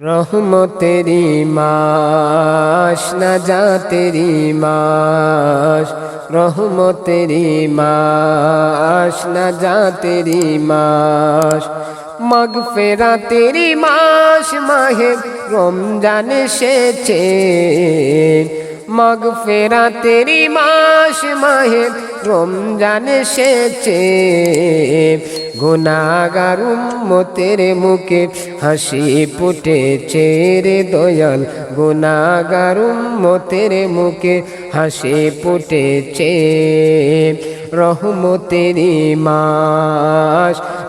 রহমতেরি মাস, না জাতেরি মাস। রহমতেরি মাস, না জাতেরি মাস। মগ ফেরা তেরি মাস, মাহে রমজান এসেছে। মগ ফেরা তেরি মাস মাহে রমজান এসেছে। গুনাগার উম্মতের মুখে হাসি ফুটেছে রে দয়াল। গুনাগার উম্মতের মুখে হাসি ফুটেছে। রহমতেরি মাস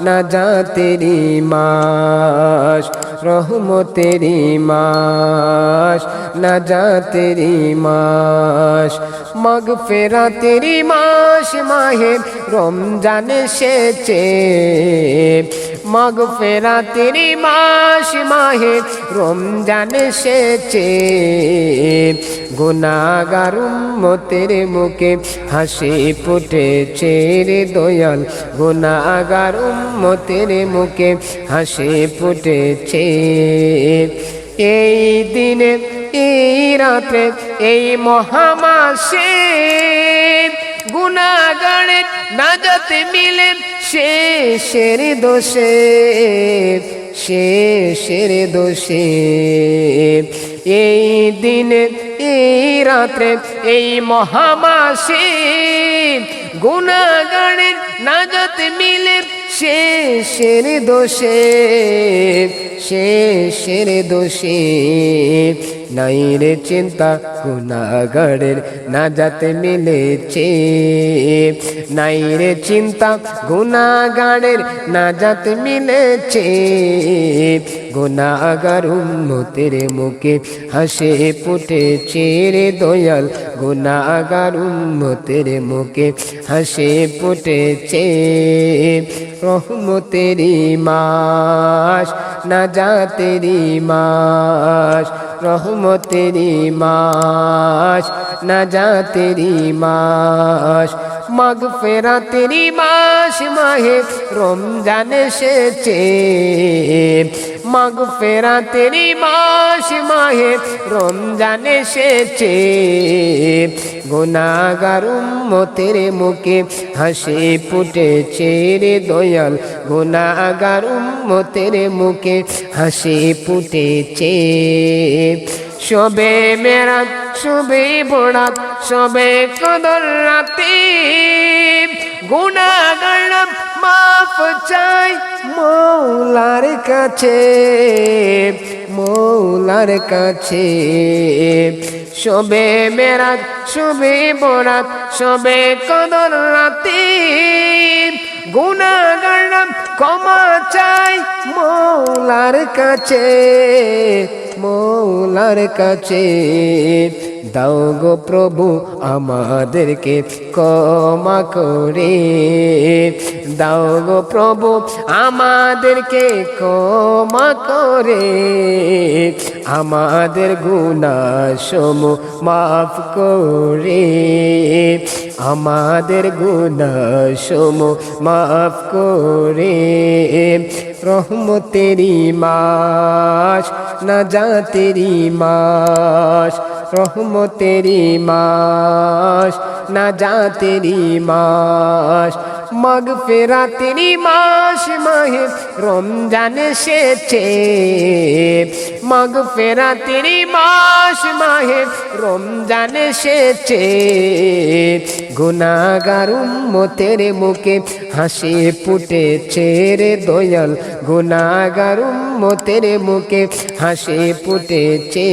না যা তেরি মাস, রহমতেরি মাস, না যা তেরি মাস মগ ফেরা তেরি মাস, মাহে রমজান এসেছে। মগ ফেরা তেরি মাস মাহে রমজান এসেছে। গুনাগার উম্মতের মুখে হাসি ফুটেছে রে দয়াল। গুনাগার উম্মতের মুখে হাসি ফুটেছে। এই দিনে, এই রাত্রে এই মহামাসে গুনাগাড়ে নাজাতে মিলে শেষের দোষে শেষের দোষে। এই দিন এই রাত্রে এই মহামাসে গুণাগণের নাজত মিলে শেষের দোষে শেষের দোষে। নাই রে চিন্তা গুণাগরের না যাতে মিলেছে। নাই রে চিন্তা গুনাগারের না যাতে মিলেছে। গুনাগার উন্নতের মুখে হাসে ফুটেছে রে দয়াল। গুনাগার উন্নতের মুখে হাসে ফুটেছে রহমতেরি মাস না জাতেরি মাস, রহমতেরি মাস না জাতেরি মাস মগ ফেরা তেরি মাস, মাহে রমজান এসেছে। মগ ফেরা তেরি মাস মাহে, রমজান এসেছে। গুনাগার উম্মতের মুখে হাসি ফুটেছে রে দয়াল। গুনাগার উম্মতের মুখে হাসি ফুটেছে। সবে মেরা সবে বড়াত সবে কদর রাতে। গুনাগার মাফ চাই মৌলার কাছে মৌলার কাছে। সবে মেরাত শোবে বরাত শোবে কদর রাতে গুনাগার ক্ষমা চাই মৌলার কাছে মৌলার কাছে। দাও গো প্রভু আমাদেরকে ক্ষমা করে। দাও গো প্রভু আমাদেরকে ক্ষমা করে। আমাদের গুণাসম মাফ করে। আমাদের গুণাসম মাফ করে। রহমতেরি মাস না জাতেরি মাস রহমতেরি মাস না জাতেরি মাস মগ ফেরা তেরি মাস মাহে, রমজান এসেছে। মগ ফেরা তেরি মাস মাহে, রমজান এসেছে। গুনাগার উম্মতের মুখে হাসি ফুটেছে রে দয়াল। গুনাগার উম্মতের মুখে হাসি ফুটেছে।